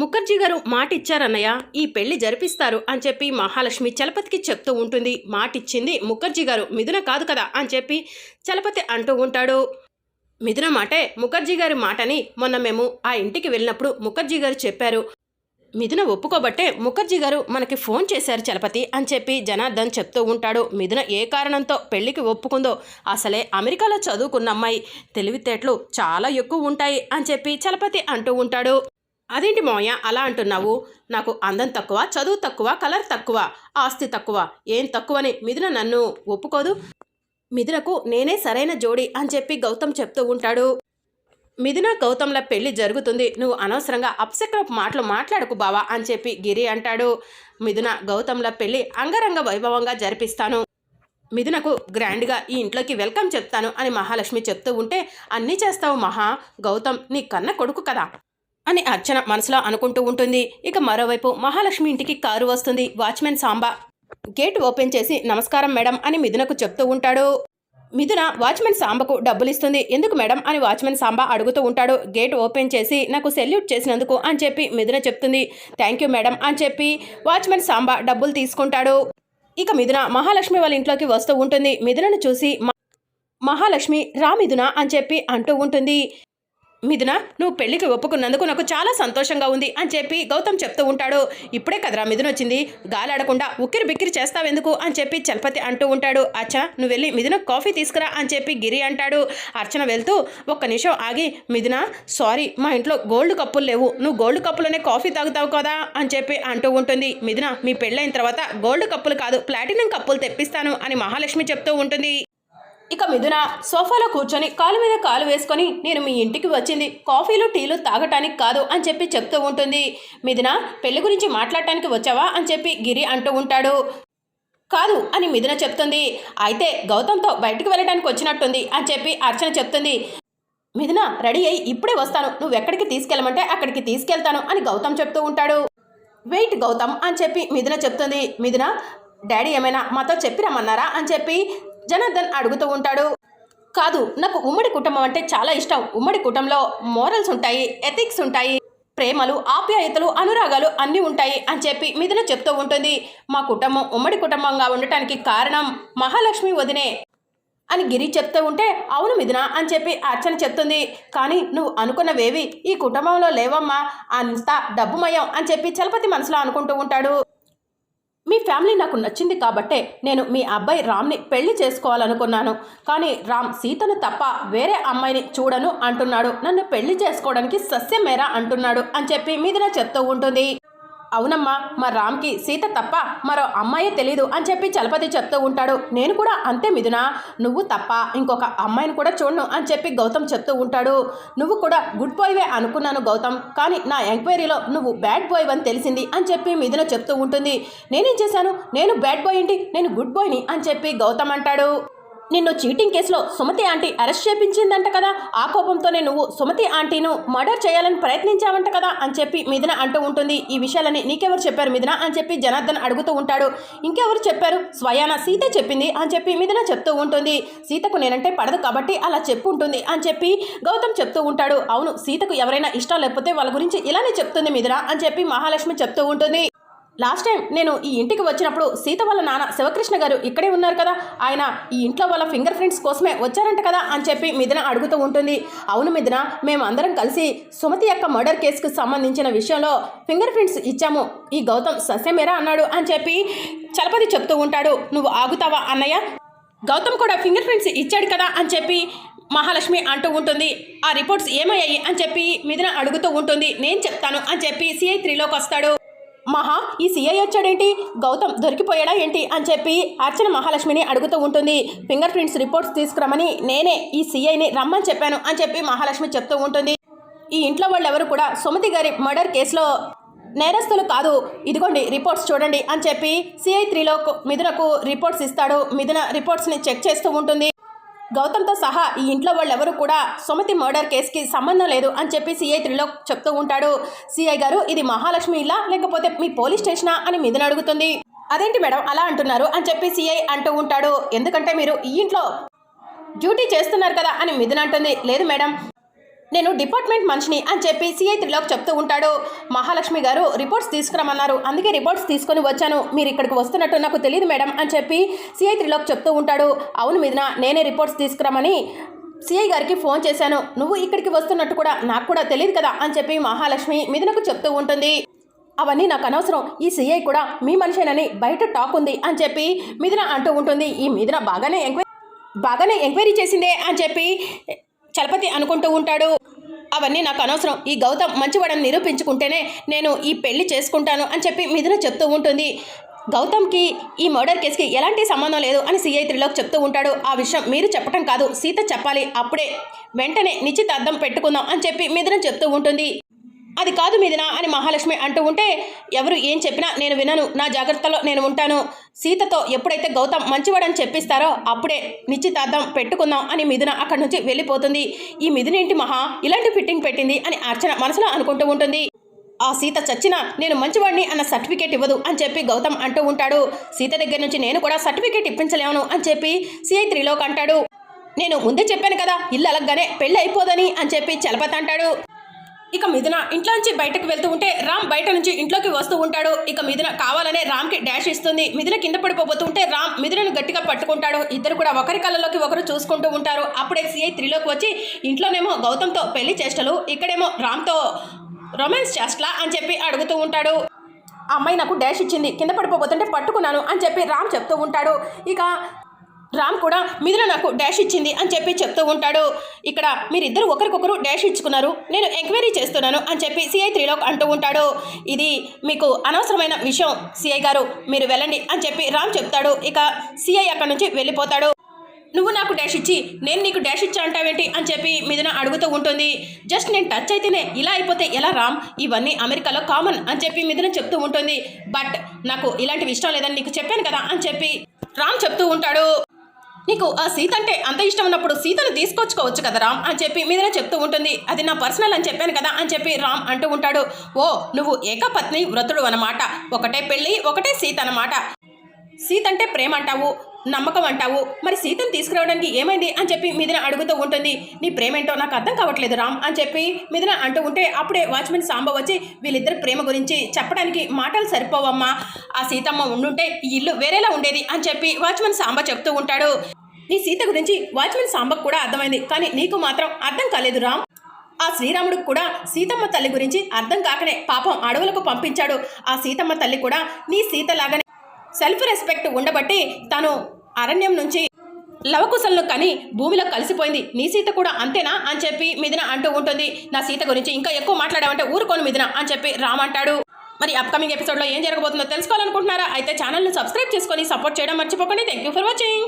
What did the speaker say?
ముఖర్జీ గారు మాట ఇచ్చారన్నయ్య ఈ పెళ్ళి జరిపిస్తారు అని చెప్పి మహాలక్ష్మి చలపతికి చెప్తూ ఉంటుంది. మాట ఇచ్చింది ముఖర్జీ గారు మిథున కాదు కదా అని చెప్పి చలపతి అంటూ ఉంటాడు. మిథున మాటే ముఖర్జీ గారి మాటని మొన్న మేము ఆ ఇంటికి వెళ్ళినప్పుడు ముఖర్జీ గారు చెప్పారు. మిథున ఒప్పుకోబట్టే ముఖర్జీ గారు మనకి ఫోన్ చేశారు చలపతి అని చెప్పి జనార్దన్ చెప్తూ ఉంటాడు. మిథున ఏ కారణంతో పెళ్ళికి ఒప్పుకుందో అసలే అమెరికాలో చదువుకున్న అమ్మాయి తెలివితేటలు చాలా ఎక్కువ ఉంటాయి అని చెప్పి చలపతి అంటూ ఉంటాడు. అదేంటి మోయ అలా అంటున్నావు. నాకు అందం తక్కువ చదువు తక్కువ కలర్ తక్కువ ఆస్తి తక్కువ. ఏం తక్కువని మిథున నన్ను ఒప్పుకోదు. మిథునకు నేనే సరైన జోడి అని చెప్పి గౌతమ్ చెప్తూ ఉంటాడు. మిథున గౌతమ్ల పెళ్ళి జరుగుతుంది. నువ్వు అనవసరంగా అప్సెక్ట్ మాటలు మాట్లాడకు బావా అని చెప్పి గిరి అంటాడు. మిథున గౌతమ్ల పెళ్ళి అంగరంగ వైభవంగా జరిపిస్తాను. మిథునకు గ్రాండ్గా ఈ ఇంట్లోకి వెల్కమ్ చెప్తాను అని మహాలక్ష్మి చెప్తూ ఉంటే అన్నీ చేస్తావు మహా. గౌతమ్ నీ కన్న కొడుకు కదా. అని అర్చన మనసులో అనుకుంటూ ఉంటుంది. ఇక మరోవైపు మహాలక్ష్మి ఇంటికి కారు వస్తుంది. వాచ్మెన్ సాంబా గేట్ ఓపెన్ చేసి నమస్కారం మేడం అని మిథునకు చెప్తూ ఉంటాడు. మిథున వాచ్మెన్ సాంబకు డబ్బులు ఇస్తుంది ఎందుకు మేడం అని వాచ్మెన్ సాంబా అడుగుతూ ఉంటాడు. గేట్ ఓపెన్ చేసి నాకు సెల్యూట్ చేసినందుకు అని చెప్పి మిథున చెప్తుంది. థ్యాంక్ యూ మేడం అని చెప్పి వాచ్మెన్ సాంబా డబ్బులు తీసుకుంటాడు. ఇక మిథున మహాలక్ష్మి వాళ్ళ ఇంట్లోకి వస్తూ ఉంటుంది. మిథునను చూసి మహాలక్ష్మి రా మిథున అని చెప్పి అంటూ ఉంటుంది. మిథున నువ్వు పెళ్ళికి ఒప్పుకున్నందుకు నాకు చాలా సంతోషంగా ఉంది అని చెప్పి గౌతమ్ చెప్తూ ఉంటాడు. ఇప్పుడే కదరా మిథున వచ్చింది. గాలాడకుండా ఉక్కిరి బిక్కిరి చేస్తావెందుకు అని చెప్పి చలపతి అంటూ ఉంటాడు. అచ్చా నువ్వు వెళ్ళి మిథున కాఫీ తీసుకురా అని చెప్పి గిరి అంటాడు. అర్చన వెళ్తూ ఒక్క నిమిషం ఆగి మిథున సారీ మా ఇంట్లో గోల్డ్ కప్పులు లేవు. నువ్వు గోల్డ్ కప్పులోనే కాఫీ తాగుతావు కదా అని చెప్పి అంటూ ఉంటుంది. మిథున మీ పెళ్ళైన తర్వాత గోల్డ్ కప్పులు కాదు ప్లాటినం కప్పులు తెప్పిస్తాను అని మహాలక్ష్మి చెప్తూ ఉంటుంది. ఇక మిథున సోఫాలో కూర్చొని కాలు మీద కాలు వేసుకొని నేను మీ ఇంటికి వచ్చింది. కాఫీలు టీలు తాగటానికి కాదు అని చెప్పి చెప్తూ ఉంటుంది. మిథున పెళ్ళి గురించి మాట్లాడటానికి వచ్చావా అని చెప్పి గిరి అంటూ ఉంటాడు. కాదు అని మిథున చెప్తుంది. అయితే గౌతమ్తో బయటకు వెళ్ళడానికి వచ్చినట్టుంది అని చెప్పి అర్చన చెప్తుంది. మిథున రెడీ అయ్యి ఇప్పుడే వస్తాను. నువ్వు ఎక్కడికి తీసుకెళ్ళమంటే అక్కడికి తీసుకెళ్తాను అని గౌతమ్ చెప్తూ ఉంటాడు. వెయిట్ గౌతమ్ అని చెప్పి మిథున చెప్తుంది. మిథున డాడీ ఏమైనా మాతో చెప్పి రమ్మన్నారా అని చెప్పి జనార్దన్ అడుగుతూ ఉంటాడు. కాదు నాకు ఉమ్మడి కుటుంబం అంటే చాలా ఇష్టం. ఉమ్మడి కుటుంబంలో మోరల్స్ ఉంటాయి ఎథిక్స్ ఉంటాయి ప్రేమలు ఆప్యాయతలు అనురాగాలు అన్నీ ఉంటాయి అని చెప్పి మిథున చెప్తూ ఉంటుంది. మా కుటుంబం ఉమ్మడి కుటుంబంగా ఉండటానికి కారణం మహాలక్ష్మి వదినే అని గిరి చెప్తూ ఉంటే అవును మిథున అని చెప్పి అర్చన చెప్తుంది. కానీ నువ్వు అనుకున్నవేవి ఈ కుటుంబంలో లేవమ్మా అంతా డబ్బుమయం అని చెప్పి చలపతి మనసులో అనుకుంటూ ఉంటాడు. మీ ఫ్యామిలీ నాకు నచ్చింది కాబట్టే నేను మీ అబ్బాయి రామ్ని పెళ్ళి చేసుకోవాలనుకున్నాను. కానీ రామ్ సీతను తప్ప వేరే అమ్మాయిని చూడను అంటున్నాడు. నన్ను పెళ్ళి చేసుకోవడానికి సస్యమేరా అంటున్నాడు అని చెప్పి మీదిన చెప్తూ ఉంటుంది. అవునమ్మా మా రామ్కి సీత తప్ప మరో అమ్మాయే తెలీదు అని చెప్పి చలపతి చెప్తూ ఉంటాడు. నేను కూడా అంతే మిథున. నువ్వు తప్ప ఇంకొక అమ్మాయిని కూడా చూడను అని చెప్పి గౌతమ్ చెప్తూ ఉంటాడు. నువ్వు కూడా గుడ్ బాయ్వే అనుకున్నాను గౌతమ్ కానీ నా ఎంక్వైరీలో నువ్వు బ్యాడ్ బాయ్ అని తెలిసింది అని చెప్పి మిథున చెప్తూ ఉంటుంది. నేనేం చేశాను? నేను బ్యాడ్ బాయ్ ఏంటి? నేను గుడ్ బాయ్ని అని చెప్పి గౌతమ్ అంటాడు. నిన్ను చీటింగ్ కేసులో సుమతి ఆంటీ అరెస్ట్ చేపించిందంట కదా. ఆ కోపంతోనే నువ్వు సుమతి ఆంటీను మర్డర్ చేయాలని ప్రయత్నించావంట కదా అని చెప్పి మిథున అంటూ ఉంటుంది. ఈ విషయాలని నీకెవరు చెప్పారు మిథున అని చెప్పి జనార్దన్ అడుగుతూ ఉంటాడు. ఇంకెవరు చెప్పారు? స్వయాన సీత చెప్పింది అని చెప్పి మిథున చెప్తూ ఉంటుంది. సీతకు నేనంటే పడదు కాబట్టి అలా చెప్పు ఉంటుంది అని చెప్పి గౌతమ్ చెప్తూ ఉంటాడు. అవును సీతకు ఎవరైనా ఇష్టం లేకపోతే వాళ్ళ గురించి ఇలానే చెప్తుంది మిథున అని చెప్పి మహాలక్ష్మి చెప్తూ ఉంటుంది. లాస్ట్ టైం నేను ఈ ఇంటికి వచ్చినప్పుడు సీత వాళ్ళ నాన్న శివకృష్ణ గారు ఇక్కడే ఉన్నారు కదా. ఆయన ఈ ఇంట్లో వాళ్ళ ఫింగర్ ప్రింట్స్ కోసమే వచ్చారంట కదా అని చెప్పి మిథున అడుగుతూ ఉంటుంది. అవును మిథున మేము అందరం కలిసి సుమతి యొక్క మర్డర్ కేసుకు సంబంధించిన విషయంలో ఫింగర్ ప్రింట్స్ ఇచ్చాము. ఈ గౌతమ్ సస్యమేరా అన్నాడు అని చెప్పి చలపతి చెప్తూ ఉంటాడు. నువ్వు ఆగుతావా అన్నయ్య? గౌతమ్ కూడా ఫింగర్ ప్రింట్స్ ఇచ్చాడు కదా అని చెప్పి మహాలక్ష్మి అంటూ ఉంటుంది. ఆ రిపోర్ట్స్ ఏమయ్యాయి? అని చెప్పి మిథున అడుగుతూ ఉంటుంది. నేను చెప్తాను అని చెప్పి సిఐ త్రీలోకి వస్తాడు. మహా ఈ సీఐ వచ్చాడేంటి? గౌతమ్ దొరికిపోయాడా ఏంటి? అని చెప్పి అర్చన మహాలక్ష్మిని అడుగుతూ ఉంటుంది. ఫింగర్ ప్రింట్స్ రిపోర్ట్స్ తీసుకురమని నేనే ఈ సీఐని రమ్మని చెప్పాను అని చెప్పి మహాలక్ష్మి చెప్తూ ఉంటుంది. ఈ ఇంట్లో వాళ్ళు ఎవరు కూడా సుమతి గారి మర్డర్ కేసులో నేరస్తులు కాదు. ఇదిగోండి రిపోర్ట్స్ చూడండి అని చెప్పి సిఐ త్రీలో మిథునకు రిపోర్ట్స్ ఇస్తాడు. మిథున రిపోర్ట్స్ని చెక్ చేస్తూ ఉంటుంది. గౌతమ్తో సహా ఈ ఇంట్లో వాళ్ళు కూడా సుమతి మర్డర్ కేసుకి సంబంధం లేదు అని చెప్పి సిఐ త్రిలోక్ చెప్తూ ఉంటాడు. సిఐ గారు ఇది మహాలక్ష్మి ఇల్లా? లేకపోతే మీ పోలీస్ స్టేషనా? అని మిథున అడుగుతుంది. అదేంటి మేడం అలా అంటున్నారు? అని చెప్పి సిఐ అంటూ ఉంటాడు. ఎందుకంటే మీరు ఈ ఇంట్లో డ్యూటీ చేస్తున్నారు కదా? అని మిథున్ అంటుంది. లేదు మేడం. నేను డిపార్ట్మెంట్ మనిషిని అని చెప్పి సిఐ త్రిలోక్ చెప్తూ ఉంటాడు. మహాలక్ష్మి గారు రిపోర్ట్స్ తీసుకురమ్మన్నారు. అందుకే రిపోర్ట్స్ తీసుకొని వచ్చాను. మీరు ఇక్కడికి వస్తున్నట్టు నాకు తెలియదు మేడం అని చెప్పి సిఐ త్రిలోక్ చెప్తూ ఉంటాడు. అవును మీదన నేనే రిపోర్ట్స్ తీసుకురమ్మని సిఐ గారికి ఫోన్ చేశాను. నువ్వు ఇక్కడికి వస్తున్నట్టు కూడా నాకు కూడా తెలియదు కదా అని చెప్పి మహాలక్ష్మి మిథునకు చెప్తూ ఉంటుంది. అవన్నీ నాకు అనవసరం. ఈ సిఐ కూడా మీ మనిషేనని బయట టాక్ ఉంది అని చెప్పి మిథున అంటూ ఉంటుంది. ఈ మిథున బాగానే ఎంక్వైరీ బాగానే ఎంక్వైరీ చేసిందే అని చెప్పి చలపతి అనుకుంటూ ఉంటాడు. అవన్నీ నాకు అనవసరం. ఈ గౌతమ్ మంచివాడని నిరూపించుకుంటేనే నేను ఈ పెళ్ళి చేసుకుంటాను అని చెప్పి మిథున చెప్తూ ఉంటుంది. గౌతమ్కి ఈ మర్డర్ కేసుకి ఎలాంటి సంబంధం లేదు అని సిఐ త్రిలోక్ చెప్తూ ఉంటాడు. ఆ విషయం మీరు చెప్పటం కాదు సీత చెప్పాలి అప్పుడే. వెంటనే నిశ్చితార్థం పెట్టుకుందాం అని చెప్పి మిథున చెప్తూ ఉంటుంది. అది కాదు మీదినా అని మహాలక్ష్మి అంటూ ఉంటే ఎవరు ఏం చెప్పినా నేను వినను నా జాగ్రత్తలో నేను ఉంటాను. సీతతో ఎప్పుడైతే గౌతమ్ మంచివాడని చెప్పిస్తారో అప్పుడే నిశ్చితార్థం పెట్టుకుందాం అని మిథున అక్కడి నుంచి వెళ్ళిపోతుంది. ఈ మిథునింటి మహా? ఇలాంటి ఫిట్టింగ్ పెట్టింది అని అర్చన మనసులో అనుకుంటూ ఉంటుంది. ఆ సీత చచ్చినా నేను మంచివాడిని అన్న సర్టిఫికేట్ ఇవ్వదు అని చెప్పి గౌతమ్ అంటూ ఉంటాడు. సీత దగ్గర నుంచి నేను కూడా సర్టిఫికేట్ ఇప్పించలేను అని చెప్పి సిఐ త్రీలోక్ అంటాడు. నేను ముందే చెప్పాను కదా ఇల్లు అలగ్గానే పెళ్ళి అయిపోదని అని చెప్పి చలపతి అంటాడు. ఇక మిథున ఇంట్లో నుంచి బయటకు వెళ్తూ ఉంటే రామ్ బయట నుంచి ఇంట్లోకి వస్తూ ఉంటాడు. ఇక మిథున కావాలనే రామ్కి డాష్ ఇస్తుంది. మిథున కింద పడిపోబోతూ ఉంటే రామ్ మిథునను గట్టిగా పట్టుకుంటాడు. ఇద్దరు కూడా ఒకరి కళ్ళలోకి ఒకరు చూసుకుంటూ ఉంటారు. అప్పుడే సిఐ త్రీలోకి వచ్చి ఇంట్లోనేమో గౌతమ్తో పెళ్ళి చేష్టలు ఇక్కడేమో రామ్తో రొమాన్స్ చేష్టలా? అని చెప్పి అడుగుతూ ఉంటాడు. ఆ అమ్మాయి నాకు డాష్ ఇచ్చింది. కింద పడిపోతుంటే పట్టుకున్నాను అని చెప్పి రామ్ చెప్తూ ఉంటాడు. ఇక రామ్ కూడా మిథున నాకు డాష్ ఇచ్చింది అని చెప్పి చెప్తూ ఉంటాడు. ఇక్కడ మీరిద్దరు ఒకరికొకరు డాష్ ఇచ్చుకున్నారు. నేను ఎంక్వైరీ చేస్తున్నాను అని చెప్పి సిఐ త్రీలోక్ అంటూ ఉంటాడు. ఇది మీకు అనవసరమైన విషయం సిఐ గారు. మీరు వెళ్ళండి అని చెప్పి రామ్ చెప్తాడు. ఇక సిఐ అక్కడి నుంచి వెళ్ళిపోతాడు. నువ్వు నాకు డాష్ ఇచ్చి నేను నీకు డాష్ ఇచ్చా అంటావేంటి అని చెప్పి మిథున అడుగుతూ ఉంటుంది. జస్ట్ నేను టచ్ అయితేనే ఇలా అయిపోతే ఎలా రామ్? ఇవన్నీ అమెరికాలో కామన్ అని చెప్పి మిథున చెప్తూ ఉంటుంది. బట్ నాకు ఇలాంటివి ఇష్టం లేదని నీకు చెప్పాను కదా అని చెప్పి రామ్ చెప్తూ ఉంటాడు. నీకు ఆ సీత అంటే అంత ఇష్టం ఉన్నప్పుడు సీతను తీసుకొచ్చుకోవచ్చు కదా రామ్ అని చెప్పి మీదనే చెప్తూ ఉంటుంది. అది నా పర్సనల్ అని చెప్పాను కదా అని చెప్పి రామ్ అంటూ ఉంటాడు. ఓ నువ్వు ఏకపత్ని వ్రతుడు అనమాట ఒకటే పెళ్ళి ఒకటే సీత అనమాట సీత అంటే ప్రేమ అంటావు. నమ్మకం అంటావు. మరి సీతను తీసుకురావడానికి ఏమైంది అని చెప్పి మిథున అడుగుతూ ఉంటుంది. నీ ప్రేమేంటో నాకు అర్థం కావట్లేదు రామ్ అని చెప్పి మిథున అంటూ ఉంటే అప్పుడే వాచ్మెన్ సాంబ వచ్చి వీళ్ళిద్దరి ప్రేమ గురించి చెప్పడానికి మాటలు సరిపోవమ్మా. ఆ సీతమ్మ ఉండుంటే ఈ ఇల్లు వేరేలా ఉండేది అని చెప్పి వాచ్మెన్ సాంబ చెప్తూ ఉంటాడు. నీ సీత గురించి వాచ్మెన్ సాంబకు కూడా అర్థమైంది. కానీ నీకు మాత్రం అర్థం కాలేదు రామ్. ఆ శ్రీరాముడికి కూడా సీతమ్మ తల్లి గురించి అర్థం కాకనే పాపం అడవులకు పంపించాడు. ఆ సీతమ్మ తల్లి కూడా నీ సీతలాగానే సెల్ఫ్ రెస్పెక్ట్ ఉండబట్టి తను అరణ్యం నుంచి లవకుశలను కని భూమిలో కలిసిపోయింది. నీ సీత కూడా అంతేనా? అని చెప్పి మిథున అంటూ ఉంటుంది. నా సీత గురించి ఇంకా ఎక్కువ మాట్లాడామంటే ఊరుకోను మిథున అని చెప్పి రామ్ అంటాడు. మరి అప్కమింగ్ ఎపిసోడ్లో ఏం జరగబోతుందో తెలుసుకోవాలనుకుంటున్నారా? అయితే ఛానల్ని సబ్స్క్రైబ్ చేసుకొని సపోర్ట్ చేయడం మర్చిపోకండి. Thank you for watching